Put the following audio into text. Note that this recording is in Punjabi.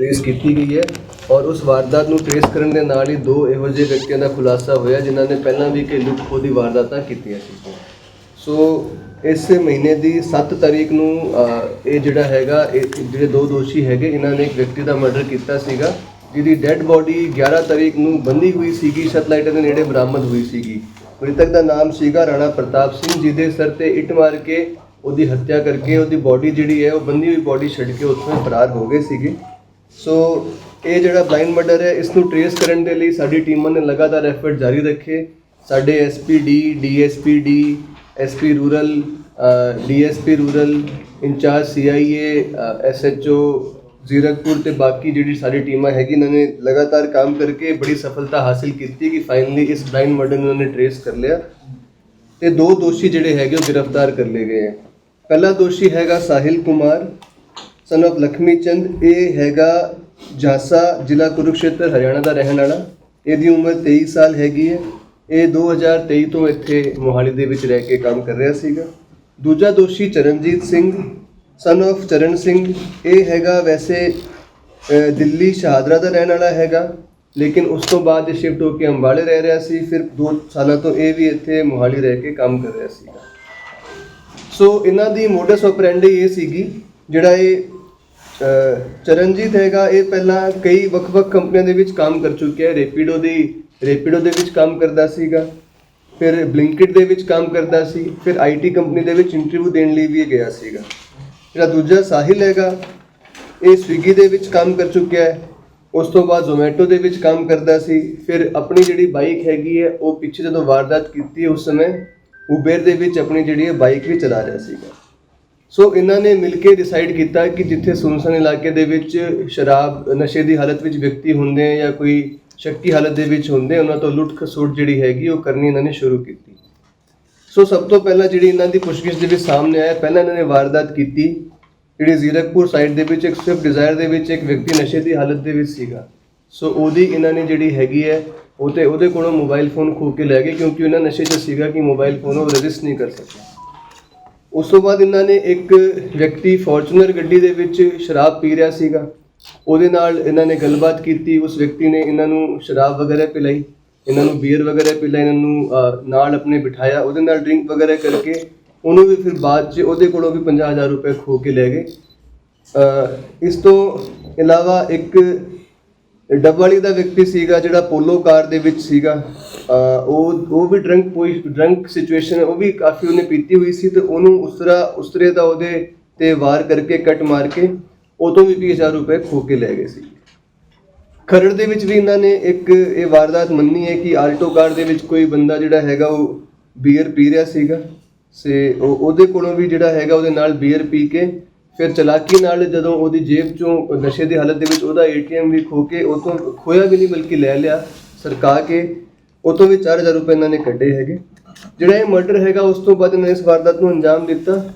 ਟ੍ਰੇਸ ਕੀਤੀ ਗਈ ਹੈ ਔਰ ਉਸ ਵਾਰਦਾਤ ਨੂੰ ਟ੍ਰੇਸ ਕਰਨ ਦੇ ਨਾਲ ਹੀ ਦੋ ਇਹੋ ਜਿਹੇ ਵਿਅਕਤੀਆਂ ਦਾ ਖੁਲਾਸਾ ਹੋਇਆ ਜਿਨ੍ਹਾਂ ਨੇ ਪਹਿਲਾਂ ਵੀ ਕਿ ਲੁੱਟ ਖੋਹ ਦੀ ਵਾਰਦਾਤਾਂ ਕੀਤੀਆਂ ਸੀ। ਸੋ ਇਸ ਮਹੀਨੇ ਦੀ 7 ਤਾਰੀਖ ਨੂੰ ਇਹ ਜਿਹੜਾ ਹੈਗਾ, ਇਹ ਜਿਹੜੇ ਦੋ ਦੋਸ਼ੀ ਹੈਗੇ, ਇਹਨਾਂ ਨੇ ਇੱਕ ਵਿਅਕਤੀ ਦਾ ਮਰਡਰ ਕੀਤਾ ਸੀਗਾ, ਜਿਹਦੀ ਡੈੱਡ ਬੋਡੀ 11 ਤਰੀਕ ਨੂੰ ਬੰਦੀ ਹੋਈ ਸੀਗੀ ਸਤਲਾਈਟ ਦੇ ਨੇੜੇ ਬਰਾਮਦ ਹੋਈ ਸੀਗੀ। ਮ੍ਰਿਤਕ ਦਾ ਨਾਮ ਸੀਗਾ ਰਾਣਾ ਪ੍ਰਤਾਪ ਸਿੰਘ, ਜਿਹਦੇ ਸਿਰ ਤੇ ਇੱਟ ਮਾਰ ਕੇ ਉਹਦੀ ਹੱਤਿਆ ਕਰਕੇ ਉਹਦੀ ਬੋਡੀ ਜਿਹੜੀ ਹੈ, ਉਹ ਬੰਦੀ ਹੋਈ ਬੋਡੀ ਛੱਡ ਕੇ ਉੱਥੋਂ ਫਰਾਰ ਹੋ ਗਏ ਸੀਗੇ। ਸੋ ਇਹ ਜਿਹੜਾ ਬਲਾਈਂਡ ਮਰਡਰ ਹੈ ਇਸ ਨੂੰ ਟ੍ਰੇਸ ਕਰਨ ਦੇ ਲਈ ਸਾਡੀ ਟੀਮਾਂ ਨੇ ਲਗਾਤਾਰ ਐਫਰਟ ਜਾਰੀ ਰੱਖੇ। ਸਾਡੇ SPD DSPD SP rural DSP rural in-charge CIA SHO Zirakpur ਤੇ ਬਾਕੀ ਜਿਹੜੀ ਸਾਡੀ ਟੀਮਾਂ ਹੈਗੀ ਇਹਨਾਂ ਨੇ ਲਗਾਤਾਰ ਕੰਮ ਕਰਕੇ ਬੜੀ ਸਫਲਤਾ ਹਾਸਿਲ ਕੀਤੀ ਕਿ ਫਾਈਨਲੀ ਇਸ ਬਲਾਈਂਡ ਮਰਡਰ ਨੂੰ ਉਹਨਾਂ ਨੇ ਟ੍ਰੇਸ ਕਰ ਲਿਆ। ਤੇ ਦੋ ਦੋਸ਼ੀ ਜਿਹੜੇ ਹੈਗੇ ਉਹ ਗ੍ਰਿਫਤਾਰ ਕਰ ਲਏ ਗਏ ਹੈ। ਪਹਿਲਾ ਦੋਸ਼ੀ ਹੈਗਾ ਸਾਹਿਲ ਕੁਮਾਰ ਸਨ of ਲਖਮੀ ਚੰਦ ਇਹ ਹੈਗਾ ਜਾਸਾ ਜ਼ਿਲ੍ਹਾ ਕੁਰੂਕਸ਼ੇਤਰ ਹਰਿਆਣਾ ਦਾ ਰਹਿਣ ਵਾਲਾ। ਇਹਦੀ ਉਮਰ 23 ਸਾਲ ਹੈਗੀ ਹੈ। ਇਹ 2023 ਤੋਂ ਇੱਥੇ ਮੋਹਾਲੀ ਦੇ ਵਿੱਚ ਰਹਿ ਕੇ ਕੰਮ ਕਰ ਰਿਹਾ ਸੀਗਾ। ਦੂਜਾ ਦੋਸ਼ੀ ਚਰਨਜੀਤ ਸਿੰਘ ਸਨ of ਚਰਨ ਸਿੰਘ, ਇਹ ਹੈਗਾ ਵੈਸੇ ਦਿੱਲੀ ਸ਼ਹਾਦਰਾ ਦਾ ਰਹਿਣ ਵਾਲਾ ਹੈਗਾ। ਲੇਕਿਨ ਉਸ ਤੋਂ ਬਾਅਦ ਇਹ ਸ਼ਿਫਟ ਹੋ ਕੇ ਅੰਬਾਲੇ ਰਹਿ ਰਿਹਾ ਸੀ। ਫਿਰ 2 ਸਾਲਾਂ ਤੋਂ ਇਹ ਵੀ ਇੱਥੇ ਮੋਹਾਲੀ ਰਹਿ ਕੇ ਕੰਮ ਕਰ ਰਿਹਾ ਸੀਗਾ। ਸੋ ਇਹਨਾਂ ਦੀ ਮੋਡਸ ਆਪਰੈਂਡੀ ਇਹ ਸੀਗੀ, ਜਿਹੜਾ ਇਹ ਚਰਨਜੀਤ ਹੈਗਾ, ਇਹ ਪਹਿਲਾਂ ਕਈ ਵੱਖ-ਵੱਖ ਕੰਪਨੀਆਂ ਦੇ ਵਿੱਚ ਕੰਮ ਕਰ ਚੁੱਕਿਆ ਹੈ। ਰੈਪੀਡੋ ਦੀ, ਰੈਪੀਡੋ ਦੇ ਵਿੱਚ ਕੰਮ ਕਰਦਾ ਸੀਗਾ। ਫਿਰ ਬਲਿੰਕਿਟ ਦੇ ਵਿੱਚ ਕੰਮ ਕਰਦਾ ਸੀ। ਫਿਰ ਆਈਟੀ ਕੰਪਨੀ ਦੇ ਵਿੱਚ ਇੰਟਰਵਿਊ ਦੇਣ ਲਈ ਵੀ ਇਹ ਗਿਆ ਸੀਗਾ। ਜਿਹੜਾ ਦੂਜਾ ਸਾਹਿਲ ਹੈਗਾ, ਇਹ ਸਵਿਗੀ ਦੇ ਵਿੱਚ ਕੰਮ ਕਰ ਚੁੱਕਿਆ ਹੈ। ਉਸ ਤੋਂ ਬਾਅਦ ਜ਼ੋਮੈਟੋ ਦੇ ਵਿੱਚ ਕੰਮ ਕਰਦਾ ਸੀ। ਫਿਰ ਆਪਣੀ ਜਿਹੜੀ ਬਾਈਕ ਹੈਗੀ ਹੈ, ਉਹ ਪਿੱਛੇ ਜਦੋਂ ਵਾਰਦਾਤ ਕੀਤੀ ਉਸ ਸਮੇਂ, ਉਬੇਰ ਦੇ ਵਿੱਚ ਆਪਣੀ ਜਿਹੜੀ ਹੈ ਬਾਈਕ ਵੀ ਚਲਾ ਰਿਹਾ ਸੀਗਾ। ਸੋ ਇਹਨਾਂ ਨੇ ਮਿਲ ਕੇ ਡਿਸਾਈਡ ਕੀਤਾ ਕਿ ਜਿੱਥੇ ਸੁਨਸਾਨ ਇਲਾਕੇ ਦੇ ਵਿੱਚ ਸ਼ਰਾਬ, ਨਸ਼ੇ ਦੀ ਹਾਲਤ ਵਿੱਚ ਵਿਅਕਤੀ ਹੁੰਦੇ ਆ ਜਾਂ ਕੋਈ ਸ਼ੱਕੀ ਹਾਲਤ ਦੇ ਵਿੱਚ ਹੁੰਦੇ ਉਹਨਾਂ ਤੋਂ ਲੁੱਟ ਖਸੁੱਟ ਜਿਹੜੀ ਹੈਗੀ ਉਹ ਕਰਨੀ ਇਹਨਾਂ ਨੇ ਸ਼ੁਰੂ ਕੀਤੀ। ਸੋ ਸਭ ਤੋਂ ਪਹਿਲਾਂ ਜਿਹੜੀ ਇਹਨਾਂ ਦੀ ਪੁੱਛਗਿੱਛ ਦੇ ਵਿੱਚ ਸਾਹਮਣੇ ਆਇਆ, ਪਹਿਲਾਂ ਇਹਨਾਂ ਨੇ ਵਾਰਦਾਤ ਕੀਤੀ, ਜਿਹੜੀ ਜ਼ੀਰਕਪੁਰ ਸਾਈਡ ਦੇ ਵਿੱਚ, ਇੱਕ ਸਵਿਫਟ ਡਿਜ਼ਾਇਰ ਦੇ ਵਿੱਚ ਇੱਕ ਵਿਅਕਤੀ ਨਸ਼ੇ ਦੀ ਹਾਲਤ ਦੇ ਵਿੱਚ ਸੀਗਾ। ਸੋ ਉਹਦੀ ਇਹਨਾਂ ਨੇ ਜਿਹੜੀ ਹੈਗੀ ਹੈ, ਉਹ ਤੇ ਉਹਦੇ ਕੋਲੋਂ ਮੋਬਾਈਲ ਫੋਨ ਖੋ ਕੇ ਲੈ ਗਏ, ਕਿਉਂਕਿ ਉਹਨਾਂ ਨਸ਼ੇ 'ਚ ਸੀਗਾ ਕਿ ਮੋਬਾਈਲ ਫੋਨ ਉਹ ਰਜਿਸਟ ਨਹੀਂ ਕਰ ਸਕਿਆ ਉਸ ਤੋਂ ਬਾਅਦ ਇਹਨਾਂ ਨੇ ਇੱਕ ਵਿਅਕਤੀ ਫੋਰਚੂਨਰ ਗੱਡੀ ਦੇ ਵਿੱਚ ਸ਼ਰਾਬ ਪੀ ਰਿਹਾ ਸੀਗਾ। ਉਹਦੇ ਨਾਲ ਇਹਨਾਂ ਨੇ ਗੱਲਬਾਤ ਕੀਤੀ। ਉਸ ਵਿਅਕਤੀ ਨੇ ਇਹਨਾਂ ਨੂੰ ਸ਼ਰਾਬ ਵਗੈਰਾ ਪਿਲਾਈ, ਇਹਨਾਂ ਨੂੰ ਬੀਅਰ ਵਗੈਰਾ ਪਿਲਾਈ, ਇਹਨਾਂ ਨੂੰ ਨਾਲ ਆਪਣੇ ਬਿਠਾਇਆ। ਉਹਦੇ ਨਾਲ ਡਰਿੰਕ ਵਗੈਰਾ ਕਰਕੇ ਉਹਨੂੰ ਵੀ ਫਿਰ ਬਾਅਦ 'ਚ ਉਹਦੇ ਕੋਲੋਂ ਵੀ 50000 ਰੁਪਏ ਖੋ ਕੇ ਲੈ ਗਏ। ਇਸ ਤੋਂ ਇਲਾਵਾ ਇੱਕ ਡੱਬਵਾਲੀ ਦਾ ਵਿਅਕਤੀ ਸੀਗਾ ਜਿਹੜਾ ਪੋਲੋ ਕਾਰ ਦੇ ਵਿੱਚ ਸੀਗਾ। ਉਹ ਉਹ ਵੀ ਡਰੰਕ ਪੋਈ ਡਰੰਕ ਸਿਚੁਏਸ਼ਨ ਉਹ ਵੀ ਕਾਫੀ ਉਹਨੇ ਪੀਤੀ ਹੋਈ ਸੀ ਤੇ ਉਹਨੂੰ ਉਸ ਤਰ੍ਹਾਂ ਉਸ ਤਰ੍ਹਾਂ ਦਾ ਉਹਦੇ ਤੇ ਵਾਰ ਕਰਕੇ ਕੱਟ ਮਾਰ ਕੇ ਉਹ ਤੋਂ ਵੀ 20000 ਰੁਪਏ ਖੋ ਕੇ ਲੈ ਗਏ ਸੀ। ਖਰੜ ਦੇ ਵਿੱਚ ਵੀ ਇਹਨਾਂ ਨੇ ਇੱਕ ਇਹ ਵਾਰਦਾਤ ਮੰਨੀ ਹੈ ਕਿ ਆਲਟੋ ਕਾਰ ਦੇ ਵਿੱਚ ਕੋਈ ਬੰਦਾ ਜਿਹੜਾ ਹੈਗਾ ਉਹ ਬੀਅਰ ਪੀ ਰਿਹਾ ਸੀਗਾ। ਸੇ ਉਹਦੇ ਕੋਲੋਂ ਵੀ ਜਿਹੜਾ ਹੈਗਾ ਉਹਦੇ ਨਾਲ ਬੀਅਰ ਪੀ ਕੇ ਫਿਰ ਚਲਾਕੀ ਨਾਲ ਜਦੋਂ ਉਹਦੀ ਜੇਬ ਚੋਂ ਨਸ਼ੇ ਦੀ ਹਾਲਤ ਦੇ ਵਿੱਚ ਉਹਦਾ ਏਟੀਐਮ ਵੀ ਖੋ ਕੇ ਉਹ ਤੋਂ ਖੋਇਆ ਵੀ ਨਹੀਂ, ਬਲਕਿ ਲੈ ਲਿਆ, ਸਰਕਾ ਕੇ, ਉਹ ਤੋਂ ਵੀ 4000 ਰੁਪਏ ਇਹਨਾਂ ਨੇ ਕੱਢੇ ਹੈਗੇ। ਜਿਹੜਾ ਇਹ ਮਰਡਰ ਹੈਗਾ, ਉਸ ਤੋਂ ਬਾਅਦ ਇਹਨਾਂ ਨੇ ਇਸ ਵਾਰਦਾਤ ਨੂੰ ਅੰਜਾਮ ਦਿੱਤਾ।